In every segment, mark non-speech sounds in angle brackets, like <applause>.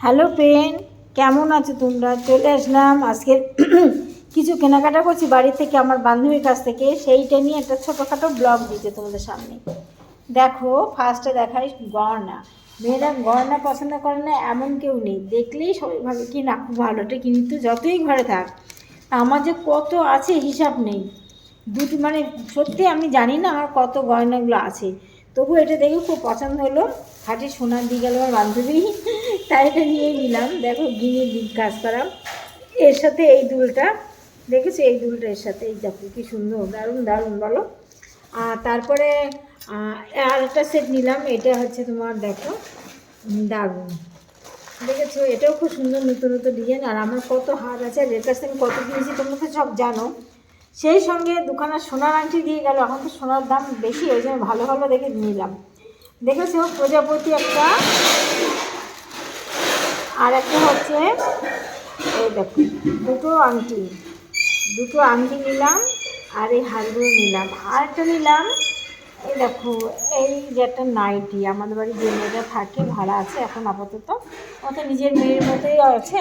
Hello pen কেমন আছো তোমরা? চলে আসলাম আজকে <clears throat> কিছু কেনাকাটা করছি বাড়ি থেকে আমার বান্ধবীর কাছ থেকে। সেইটা নিয়ে একটা ছোটোখাটো ব্লগ দিতে তোমাদের সামনে। দেখো ফার্স্টে দেখাই গয়না। মেয়েরা গয়না পছন্দ করে না, এমন কেউ নেই। দেখলেই সবাই ভাবে, কি না, খুব ভালো, এটা কিন্তু যতই ঘরে থাক। আমার যে কত আছে হিসাব নেই। দুটো মানে সত্যি আমি জানি না আমার কত গয়নাগুলো আছে। তবু এটা দেখে খুব পছন্দ হলো। হাটে সোনার দিয়ে গেল আমার বান্ধবী। তাই এটা নিয়ে নিলাম। দেখো দিক কাজ করা। এর সাথে এই দুলটা, দেখেছি? এই দুলটা এর সাথে, এই দেখো, কি সুন্দর, দারুণ দারুণ, বলো। আর তারপরে আর একটা সেট নিলাম, এটা হচ্ছে তোমার দেখো দারুণ। দেখেছ? এটাও খুব সুন্দর নতুন নতুন ডিজাইন আর আমার কত হাত আছে, আর এর কাছ থেকে কত কিনেছি, তোমরা তো সব জানো। সেই সঙ্গে দোকানে সোনার আংটি দিয়ে গেল, এখন তো সোনার দাম বেশি ওই জন্য ভালো ভালো দেখে নিলাম। দেখেছ? প্রজাপতি একটা আর একটা হচ্ছে, এই দেখো, দুটো আংটি দুটো আংটি নিলাম আর এই হারগুলো নিলাম। আর একটা নিলাম, এই দেখো, এই যে একটা নাইটি, আমাদের বাড়ি যে মেয়েটা থাকে, ভাড়া আছে এখন আপাতত ও তো নিজের মেয়ের মতোই আছে।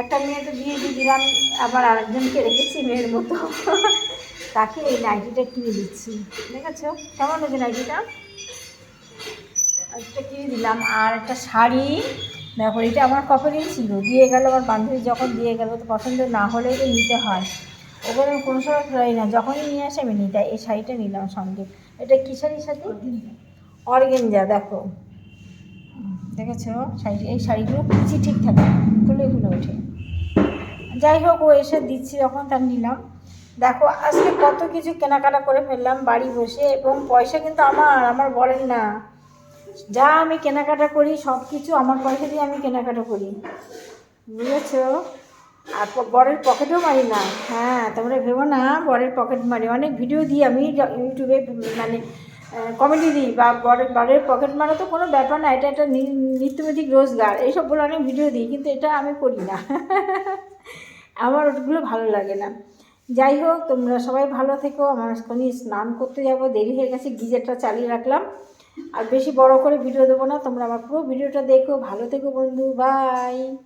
একটা মেয়ে তো দিয়ে দিলাম, আবার আরেকজনকে রেখেছি মেয়ের মতো। তাকে এই নাইটিটা কিনে দিচ্ছি, দেখেছ? কেমন হয়েছে নাইটিটা? একটা কিনে দিলাম, আর একটা শাড়ি। দেখো এটা আমার কপালেই ছিল। দিয়ে গেল আমার বান্ধবী যখন দিয়ে গেল, তো পছন্দ না হলেই তো নিতে হয়। ওগুলো আমি কোনো সময় ফেরাই না। যখনই নিয়ে আসে, আমি নিই তাই এই শাড়িটা নিলাম সঙ্গে। এটা কী শাড়ির সাথে অর্গেঞ্জা, দেখো। দেখেছ? শাড়ি এই শাড়িগুলো কুচি ঠিক থাকে, খুলে খুলে ওঠে। যাই হোক, ও এসে দিচ্ছি যখন, তার নিলাম। দেখো, আজকে কত কিছু কেনাকাটা করে ফেললাম বাড়ি বসে, এবং পয়সা কিন্তু আমার আমার বলেন না। যা আমি কেনাকাটা করি সব কিছু আমার পয়সা দিয়ে আমি কেনাকাটা করি। বুঝেছ? আর বরের পকেটেও মারি না। হ্যাঁ তোমরা ভেবো না, বরের পকেট মারি। অনেক ভিডিও দিই আমি ইউটিউবে মানে কমেডি দিই। বা বরের বরের পকেট মারা তো কোনো ব্যাপার না, এটা একটা নি- নিত্যনৈতিক রোজগার। এইসব বলে অনেক ভিডিও দিই, কিন্তু এটা আমি করি না। <laughs> আমার ওগুলো ভালো লাগে না। যাই হোক, তোমরা সবাই ভালো থেকো। আমার স্নান করতে যাব, দেরি হয়ে গেছে, গিজারটা চালিয়ে রাখলাম। আর বেশি বড় করে ভিডিও দেবো না, তোমরা আমার পুরো ভিডিওটা দেখো, ভালো থেকো বন্ধু বাই